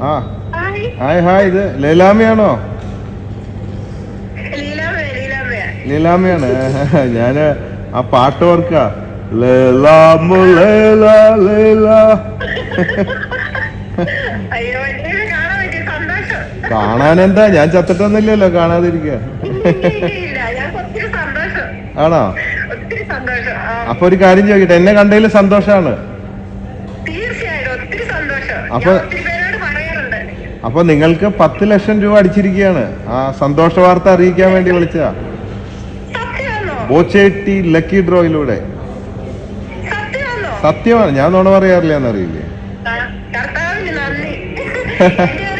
ആ. Hi. Hi ഇത് ലീലാമയാണോ ലീലാമയാണ് ഞാൻ ആ പാട്ട് ഓർക്ക. ലേലാമു ലേലാ ലേലാ. കാണാൻ കാണാനെന്താ? ഞാൻ ചത്തിട്ടൊന്നുമില്ലല്ലോ കാണാതിരിക്കുക സന്തോഷം. ആണോ? അപ്പൊ ഒരു കാര്യം ചോദിക്കട്ടെ എന്നെ കണ്ടതിൽ സന്തോഷാണ്? അപ്പൊ- ഒത്തിരി പേരോട് പറയാറുണ്ട് അപ്പൊ നിങ്ങൾക്ക് പത്ത് ലക്ഷം രൂപ അടിച്ചിരിക്കുകയാണ്. ആ സന്തോഷ വാർത്ത അറിയിക്കാൻ വേണ്ടി വിളിച്ചതാ. ബോച്ചേട്ടി ലക്കി ഡ്രോയിലൂടെ. സത്യമാണോ? ഞാൻ നോണ പറയാറില്ല എന്നറിയില്ലേ.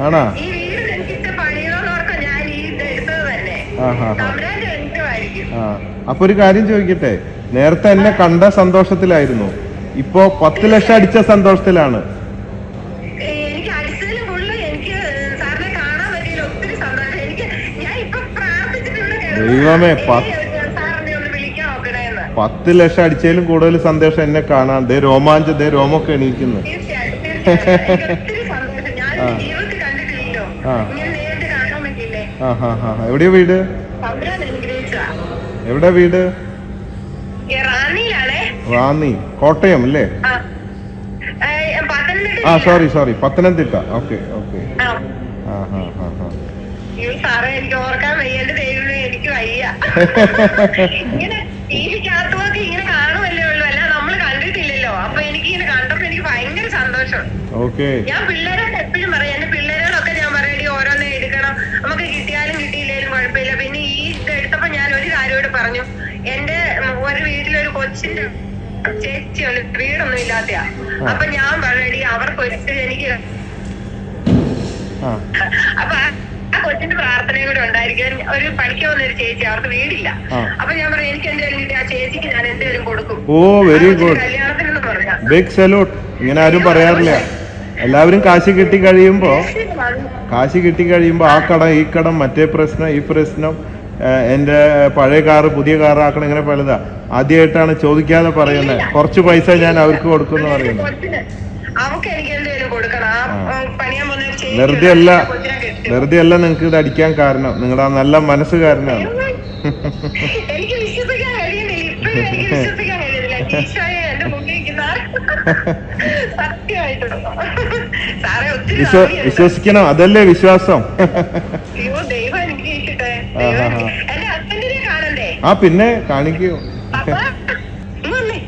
ആണാ? അപ്പൊ ഒരു കാര്യം ചോദിക്കട്ടെ? നേരത്തെ എന്നെ കണ്ട സന്തോഷത്തിലായിരുന്നു. ഇപ്പോ പത്ത് ലക്ഷം അടിച്ച സന്തോഷത്തിലാണ്. ദൈവമേ, പത്ത് ലക്ഷം അടിച്ചതിലും കൂടുതൽ സന്തോഷം എന്നെ കാണാൻ. ദേ രോമാഞ്ചം ദേ രോമൊക്കെ എണീക്കുന്നു. എവിടെയാ വീട്? എവിടെ വീട്? റാന്നി കോട്ടയം അല്ലേ? ആ. Sorry sorry Pathanamthitta. Okay okay ആ. ആ ഹാ ഹാ ഹാ വയ്യ. ഇങ്ങനെ ടി വിക്കകത്തുമൊക്കെ ഇങ്ങനെ കാണുമല്ലേ ഉള്ളൂ. അല്ല നമ്മൾ കണ്ടിട്ടില്ലല്ലോ. അപ്പൊ എനിക്ക് ഇങ്ങനെ കണ്ടപ്പോ എനിക്ക് ഭയങ്കര സന്തോഷം. ഓക്കെ. ഞാൻ പിള്ളേരോട് എപ്പോഴും പറയും. എന്റെ പിള്ളേരോടൊക്കെ ഞാൻ പറയടി ഓരോന്നേ എടുക്കണം. നമുക്ക് കിട്ടിയാലും കിട്ടിയില്ലേലും കുഴപ്പമില്ല. പിന്നെ ഈ ഇത് എടുത്തപ്പോ ഞാൻ ഒരു കാര്യോട് പറഞ്ഞു. എന്റെ ഒരു വീട്ടിലൊരു കൊച്ചിന്റെ ചേച്ചിയുണ്ട് വീടൊന്നും ഇല്ലാത്തയാ. അപ്പൊ ഞാൻ പറയടി അവർക്ക് ഒരിക്കലും എനിക്ക് അപ്പൊ കൊച്ചിന്റെ പ്രാർത്ഥനയും കൂടെ ഉണ്ടായിരിക്കും. ഒരു പണിക്ക് വന്ന ഒരു ചേച്ചി അവർക്ക് വീടില്ല. അപ്പൊ ഞാൻ പറഞ്ഞു എനിക്ക് എന്തെങ്കിലും ആ ചേച്ചിക്ക് ഞാൻ എന്തെങ്കിലും കൊടുക്കും. ഓ വെരി ഗുഡ് കല്യാണത്തിനെന്ന് പറഞ്ഞ. ബിഗ് സല്യൂട്ട് ഇങ്ങനെ ആരും പറയാറില്ല. എല്ലാവരും കാശ് കിട്ടി കഴിയുമ്പോ കാശ് കിട്ടി കഴിയുമ്പോ ആ കടം ഈ കടം മറ്റേ പ്രശ്നം ഈ പ്രശ്നം എന്റെ എന്റെ പഴയ കാറ് പുതിയ കാറ് ആക്കണം ഇങ്ങനെ പലതാ. ആദ്യമായിട്ടാണ് ചോദിക്കാതെ പറയുന്നത് കുറച്ച് പൈസ ഞാൻ അവർക്ക് കൊടുക്കുമെന്ന് പറയുന്നത് വെറുതെ അല്ല. വെറുതെ അല്ല നിങ്ങൾക്ക് ഇത് അടിക്കാൻ കാരണം. നിങ്ങളുടെ ആ നല്ല മനസ്സ് കാരണമാണ് എനിക്ക് വിശ്വസിക്കാൻ കഴിയുന്നില്ല. ഇപ്പോഴും എനിക്ക് വിശ്വസിക്കാൻ കഴിയുന്നില്ല. ഈശോയെ എന്റെ മുന്നിൽ ഇരിക്കുന്ന സത്യമായിട്ടും. സാറേ ഒത്തിരി വിശ്വ നന്ദിയുണ്ട്. വിശ്വസിക്കണം. അതല്ലേ വിശ്വാസം. അയ്യോ ദൈവം അനുഗ്രഹിക്കട്ടെ ദൈവം ആഹാ. അനുഗ്രഹി- എന്റെ ഹസ്ബൻഡിനെ കാണണ്ടേ? ആ പിന്നെ കാണിക്കൂ. അപ്പ ഇങ്ങ് വന്നേ.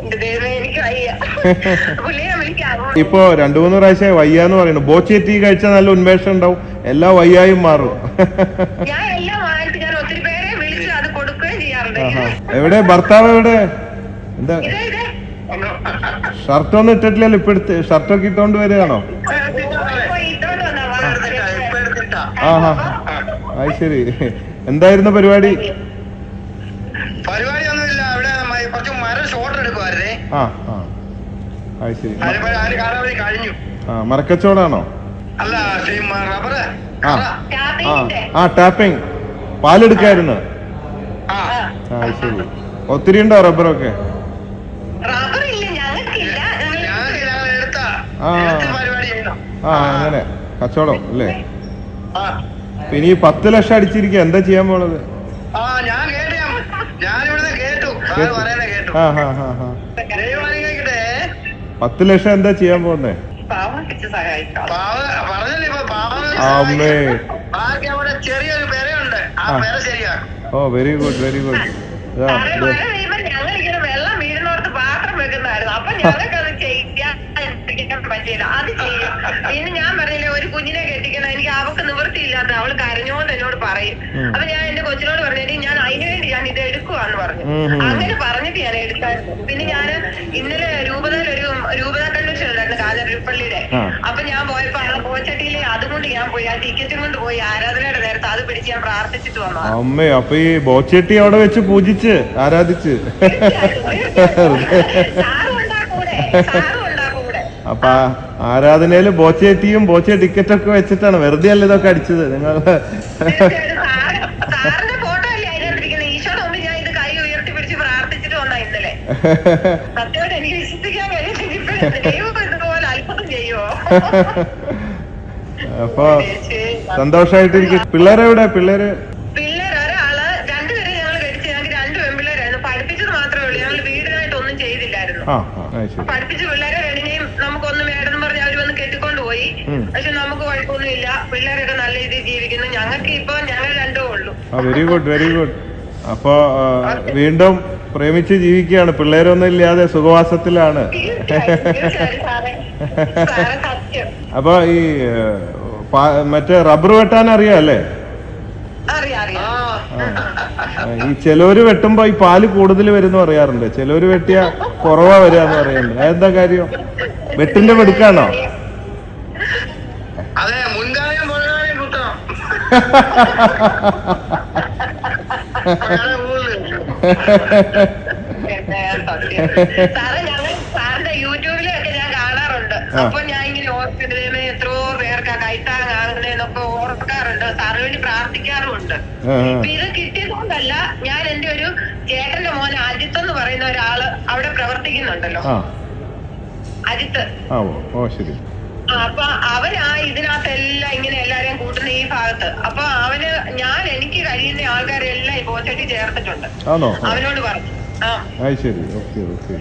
എന്റെ ദൈവമേ എനിക്ക് വയ്യ പുള്ളിയെ വിളിക്കാം ഇപ്പോ രണ്ടു മൂന്ന് പ്രാവശ്യം വയ്യാന്ന് പറയുന്നു. ബോച്ചി ടീ കഴിച്ചാൽ നല്ല ഉന്മേഷം ഉണ്ടാവും. എല്ലാ വയ്യായും മാറും. എവിടെ? ഭർത്താവ് എവിടെ? എന്താ? ഷർട്ടൊന്നും ഇതേ. ഷർട്ട് ഒന്നും ഇട്ടിട്ടില്ലല്ലോ ഇപ്പൊ എടുത്ത്. ഷർട്ടൊക്കെ ഇട്ടോണ്ട് വരികയാണോ. ആഹാ. അത് ശരി. എന്തായിരുന്നു പരിപാടി? പരിപാടിയൊന്നുമില്ല ആ ആ. അത് ശരി. അതിന് പ- അതിന് കാലാവധി കഴിഞ്ഞു? ആ മരക്കച്ചവടാണോ? അല്ല റബ്ബറ്. ആ. ആ ടാപ്പിങ്ങിന്റെ. ആ ടാപ്പിംഗ് പാലെടുക്കായിരുന്നു. ആ. ആ. ശരി. ഒത്തിരി ഉണ്ടോ റബ്ബറൊക്കെ? ആ. ആ അങ്ങനെ. കച്ചവടം അല്ലേ? ഇനി പിന്നെ ഈ പത്ത് ലക്ഷം അടിച്ചിരിക്കുക എന്താ ചെയ്യാൻ പോണത്? ആ ഞാൻ കേട്ടു. പത്ത് ലക്ഷം എന്താ ചെയ്യാൻ പോകുന്നേ അമ്മേ ഓ വെരി ഗുഡ് വെരി ഗുഡ് പിന്നെ ഞാൻ പറഞ്ഞില്ലേ ഒരു കുഞ്ഞിനെ കെട്ടിക്കണം. എനിക്ക് അവക്ക് നിവൃത്തിയില്ലാത്ത അവൾ കരഞ്ഞോന്ന് എന്നോട് പറയും. അപ്പൊ ഞാൻ എന്റെ കൊച്ചിനോട് പറഞ്ഞിട്ട് ഞാൻ അതിനു ഞാൻ ഇത് എടുക്കുവാന്ന് പറഞ്ഞു. അങ്ങനെ പറഞ്ഞിട്ട് ഞാൻ എടുത്തായിരുന്നു. പിന്നെ ഞാൻ ഇന്നലെ രൂപതയിൽ ഒരു രൂപത കൺവെൻഷൻ ഉണ്ടായിരുന്നു കാഞ്ഞിരപ്പള്ളിയുടെ ആ. അപ്പൊ ഞാൻ പോയപ്പോ ആ പോച്ചട്ടിയിലെ അതുകൊണ്ട് ഞാൻ പോയി ആ ടിക്കറ്റും കൊണ്ട് പോയി ആരാധനയുടെ നേരത്തെ അത് പിടിച്ച് ഞാൻ പ്രാർത്ഥിച്ചിട്ട് വന്നു. അമ്മേ അപ്പൊ ഈ ബോച്ചട്ടി അവിടെ വെച്ച് പൂജിച്ച് ആരാധിച്ച്? അപ്പൊ ആരാധനയിൽ ആരാധനയിൽ ബോച്ചെട്ടിയും ബോച്ചെ ടിക്കറ്റൊക്കെ വെച്ചിട്ടാണ്. വെറുതെ അല്ല ഇതൊക്കെ അടിച്ചത്? നിങ്ങൾ ആ ആ അത് പിള്ളേര് പഠിപ്പിച്ച പിള്ളേരെ രണ്ടിനെയും നമുക്കൊന്നും വേണ്ടെന്ന് പറഞ്ഞ് അവർ വന്ന് കെട്ടിക്കൊണ്ട് പോയി. പക്ഷെ നമുക്ക് കുഴപ്പമൊന്നുമില്ല. പിള്ളേരൊക്കെ നല്ല രീതിയിൽ ജീവിക്കുന്നു. ഞങ്ങൾക്ക് ഇപ്പൊ ഞങ്ങൾ രണ്ടേ ഉള്ളൂ. വെരി ഗുഡ് വെരി ഗുഡ് അപ്പോ വീണ്ടും പ്രേമിച്ച് ജീവിക്കുകയാണ്. പിള്ളേരൊന്നും ഇല്ലാതെ സുഖവാസത്തിലാണ്. അപ്പൊ ഈ മറ്റേ റബ്ബർ വെട്ടാൻ അറിയാം അല്ലേ? ഈ ചിലവര് വെട്ടുമ്പോ ഈ പാൽ കൂടുതൽ വരുന്ന പറയാറുണ്ട്. ചിലവര് വെട്ടിയ കുറവാ വരിക പറയുന്നുണ്ട്. അതെന്താ കാര്യം? വെട്ടിന്റെ മെടുക്കാണോ? അതെ മുൻകാലം സാറേ ഞങ്ങൾ സാറിന്റെ യൂട്യൂബിലൊക്കെ ഞാൻ കാണാറുണ്ട്. അപ്പൊ ഞാൻ ഇങ്ങനെ ഓർക്കുന്നതിന് എത്രയോ പേർക്ക് കൈത്താങ് കാണുന്നതെന്നൊക്കെ ഓർക്കാറുണ്ട്. സാറിന് വേണ്ടി പ്രാർത്ഥിക്കാറുമുണ്ട്. ഇത് കിട്ടിയതുകൊണ്ടല്ല ഞാൻ എന്റെ ഒരു ചേട്ടന്റെ മോൻ അജിത്ത് എന്ന് പറയുന്ന ഒരാൾ അവിടെ പ്രവർത്തിക്കുന്നുണ്ടല്ലോ. അജിത്ത്. ഓ ശരി. അപ്പൊ അവനാ ഇതിനകത്തെല്ലാം ഇങ്ങനെ എല്ലാരെയും കൂട്ടുന്ന ഈ ഭാഗത്ത്. അപ്പൊ അവന് ഞാൻ എനിക്ക് കഴിയുന്ന ആൾക്കാരെല്ലാം ഈ പോച്ചട്ടി ചേർത്തിട്ടുണ്ട്. ആണോ? അവനോട് പറഞ്ഞു. ആ. ശരി. Okay okay.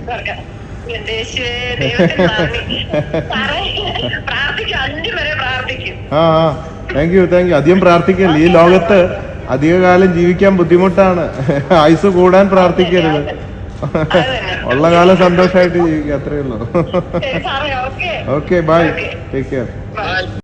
ആ ആ. താങ്ക് യു താങ്ക് യു അധികം പ്രാർത്ഥിക്കല്ല? ഈ ലോകത്ത് അധികകാലം ജീവിക്കാൻ ബുദ്ധിമുട്ടാണ്. ആയുസ് കൂടാൻ പ്രാർത്ഥിക്കരുത്. ഉള്ള കാലം സന്തോഷമായിട്ട് ജീവിക്കുക അത്രയേ ഉള്ളൂ. ഓക്കെ. Bye take care